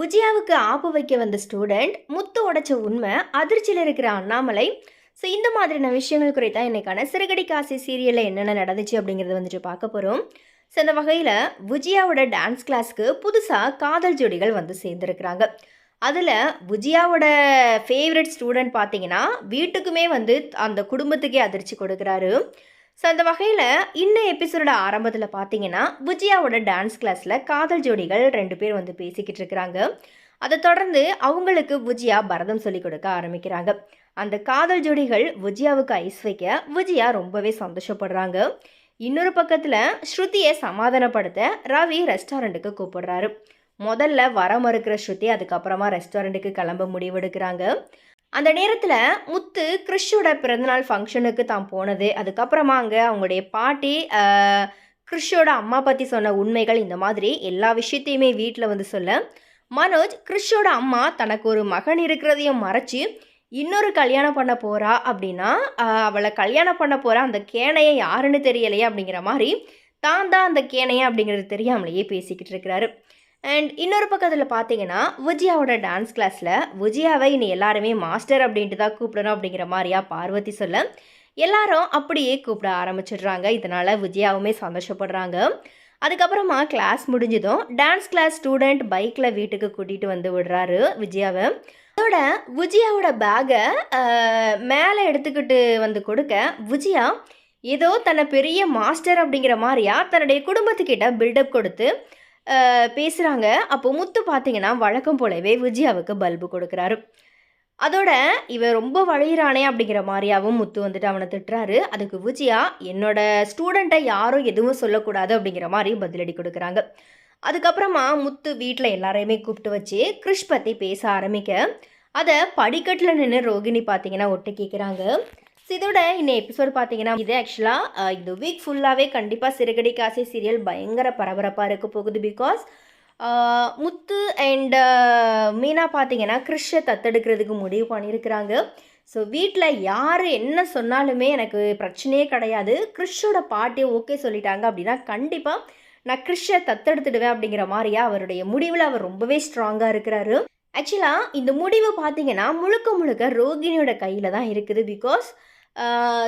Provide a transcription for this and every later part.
விஜயாவுக்கு ஆப்பு வைக்க வந்த ஸ்டூடெண்ட் முத்து உடைச்ச உண்மை அதிர்ச்சியில் இருக்கிற அண்ணாமலை. ஸோ இந்த மாதிரியான விஷயங்கள் குறித்தா இன்னைக்கான சிறுகடி காசி சீரியலில் என்னென்ன நடந்துச்சு அப்படிங்கிறத வந்துட்டு பார்க்க போகிறோம் ஸோ இந்த வகையில் விஜயாவோட டான்ஸ் கிளாஸ்க்கு புதுசாக காதல் ஜோடிகள் வந்து சேர்ந்துருக்குறாங்க. அதில் விஜயாவோட ஃபேவரட் ஸ்டூடெண்ட் பார்த்தீங்கன்னா வீட்டுக்குமே வந்து அந்த குடும்பத்துக்கே அதிர்ச்சி கொடுக்குறாரு. ஸோ அந்த வகையில் இன்னும் எபிசோட ஆரம்பத்தில் பார்த்தீங்கன்னா விஜயாவோட டான்ஸ் கிளாஸில் காதல் ஜோடிகள் ரெண்டு பேர் வந்து பேசிக்கிட்டு இருக்கிறாங்க. அதை தொடர்ந்து அவங்களுக்கு விஜயா பரதம் சொல்லி கொடுக்க ஆரம்பிக்கிறாங்க. அந்த காதல் ஜோடிகள் விஜயாவுக்கு ஐஸ் வைக்க விஜயா ரொம்பவே சந்தோஷப்படுறாங்க. இன்னொரு பக்கத்தில் ஸ்ருதியை சமாதானப்படுத்த ரவி ரெஸ்டாரண்ட்டுக்கு கூப்பிடுறாரு. முதல்ல வர மறுக்கிற ஸ்ருதி அதுக்கப்புறமா ரெஸ்டாரண்ட்டுக்கு கிளம்ப முடிவெடுக்கிறாங்க அந்த நேரத்தில் முத்து கிறிஷோட பிறந்தநாள் ஃபங்க்ஷனுக்கு தான் போனது. அதுக்கப்புறமா அங்கே அவங்களுடைய பாட்டி கிறிஷோட அம்மா பற்றி சொன்ன உண்மைகள் இந்த மாதிரி எல்லா விஷயத்தையுமே வீட்டில் வந்து சொல்ல மனோஜ் கிறிஷோட அம்மா தனக்கு ஒரு மகன் இருக்கிறதையும் மறைச்சி இன்னொரு கல்யாணம் பண்ண போகிறா அப்படின்னா அவளை கல்யாணம் பண்ண போகிற அந்த கேனையை யாருன்னு தெரியலையே அப்படிங்கிற மாதிரி தான் தான் அந்த கேனையை அப்படிங்கிறது தெரியாமலேயே பேசிக்கிட்டு இருக்கிறாரு. அண்ட் இன்னொரு பக்கத்தில் பார்த்தீங்கன்னா விஜயாவோட டான்ஸ் கிளாஸில் விஜயாவை இனி எல்லாருமே மாஸ்டர் அப்படின்ட்டு தான் கூப்பிடணும் அப்படிங்கிற மாதிரியா பார்வதி சொல்ல எல்லாரும் அப்படியே கூப்பிட ஆரம்பிச்சிடுறாங்க. இதனால் விஜயாவுமே சந்தோஷப்படுறாங்க. அதுக்கப்புறமா கிளாஸ் முடிஞ்சதும் டான்ஸ் கிளாஸ் ஸ்டூடெண்ட் பைக்கில் வீட்டுக்கு கூட்டிகிட்டு வந்து விடுறாரு விஜயாவை. அதோட விஜயாவோட பேக்கை மேலே எடுத்துக்கிட்டு வந்து கொடுக்க விஜயா ஏதோ தன்னை பெரிய மாஸ்டர் அப்படிங்கிற மாதிரியா தன்னுடைய குடும்பத்துக்கிட்ட பில்டப் கொடுத்து பேசுகிறாங்க அப்போ முத்து பார்த்தீங்கன்னா வழக்கம் போலவே விஜயாவுக்கு பல்பு கொடுக்குறாரு. அதோட இவன் ரொம்ப வழியிறானே அப்படிங்கிற மாதிரியாவும் முத்து வந்துட்டு அவனை திட்டுறாரு. அதுக்கு விஜயா என்னோட ஸ்டூடெண்ட்டை யாரும் எதுவும் சொல்லக்கூடாது அப்படிங்கிற மாதிரி பதிலடி கொடுக்குறாங்க. அதுக்கப்புறமா முத்து வீட்டில் எல்லாரையுமே கூப்பிட்டு வச்சு கிறிஷ் பற்றி பேச ஆரம்பிக்க. அதை படிக்கட்டில் நின்று ரோகிணி பார்த்தீங்கன்னா ஒட்டு கேட்குறாங்க இதோட இந்த எபிசோட் பார்த்தீங்கன்னா இது ஆக்சுவலாக இந்த வீக் ஃபுல்லாகவே கண்டிப்பாக சிறுகடி காசி சீரியல் பயங்கர பரபரப்பாக இருக்க போகுது பிகாஸ் முத்து அண்ட் மீனா பார்த்தீங்கன்னா கிறிஷை தத்தெடுக்கிறதுக்கு முடிவு பண்ணியிருக்கிறாங்க ஸோ வீட்டில் யார் என்ன சொன்னாலுமே எனக்கு பிரச்சனையே கிடையாது. கிறிஷோட பாட்டி ஓகே சொல்லிட்டாங்க அப்படின்னா கண்டிப்பாக நான் கிறிஷை தத்தெடுத்துடுவேன் அப்படிங்கிற மாதிரியா அவருடைய முடிவில் அவர் ரொம்பவே ஸ்ட்ராங்காக இருக்கிறாரு. ஆக்சுவலாக இந்த முடிவு பார்த்தீங்கன்னா முழுக்க முழுக்க ரோகிணியோட கையில் தான் இருக்குது பிகாஸ்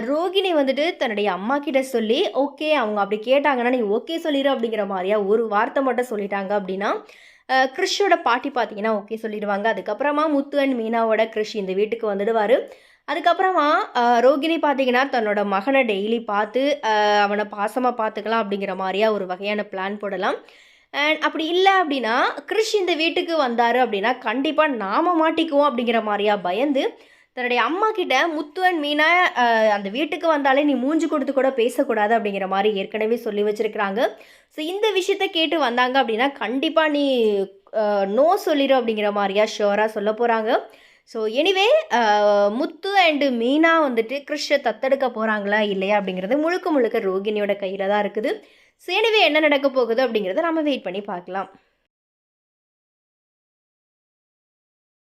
ரோகிணி வந்துட்டு தன்னுடைய அம்மா கிட்ட சொல்லி ஓகே அவங்க அப்படி கேட்டாங்கன்னா நீ ஓகே சொல்லிடு அப்படிங்கிற மாதிரியா ஒரு வார்த்தை மட்டும் சொல்லிட்டாங்க அப்படின்னா கிறிஷோட பாட்டி பார்த்தீங்கன்னா ஓகே சொல்லிடுவாங்க. அதுக்கப்புறமா முத்து அண்ட் மீனாவோட கிறிஷ் இந்த வீட்டுக்கு வந்துடுவார். அதுக்கப்புறமா ரோகிணி பார்த்தீங்கன்னா தன்னோட மகனை டெய்லி பார்த்து அவனை பாசமாக பார்த்துக்கலாம் அப்படிங்கிற மாதிரியா ஒரு வகையான பிளான் போடலாம். அண்ட் அப்படி இல்லை அப்படின்னா கிறிஷ் இந்த வீட்டுக்கு வந்தார் அப்படின்னா கண்டிப்பாக நாம மாட்டிக்குவோம் அப்படிங்கிற மாதிரியா பயந்து தன்னுடைய அம்மா கிட்ட முத்து அண்ட் மீனா அந்த வீட்டுக்கு வந்தாலே நீ மூஞ்சி கொடுத்து கூட பேசக்கூடாது அப்படிங்கிற மாதிரி ஏற்கனவே சொல்லி வச்சிருக்கிறாங்க. ஸோ இந்த விஷயத்த கேட்டு வந்தாங்க அப்படின்னா கண்டிப்பாக நீ நோ சொல்லிடும் அப்படிங்கிற மாதிரியா ஷோராக சொல்ல போகிறாங்க so anyway Muthu and Meena வந்துட்டு கிறிஷை தத்தெடுக்க போகிறாங்களா இல்லையா அப்படிங்கிறது முழுக்க முழுக்க ரோகிணியோட கையில் தான் இருக்குது. ஸோ எனிவே என்ன நடக்க போகுது அப்படிங்கிறத நம்ம வெயிட் பண்ணி பார்க்கலாம்.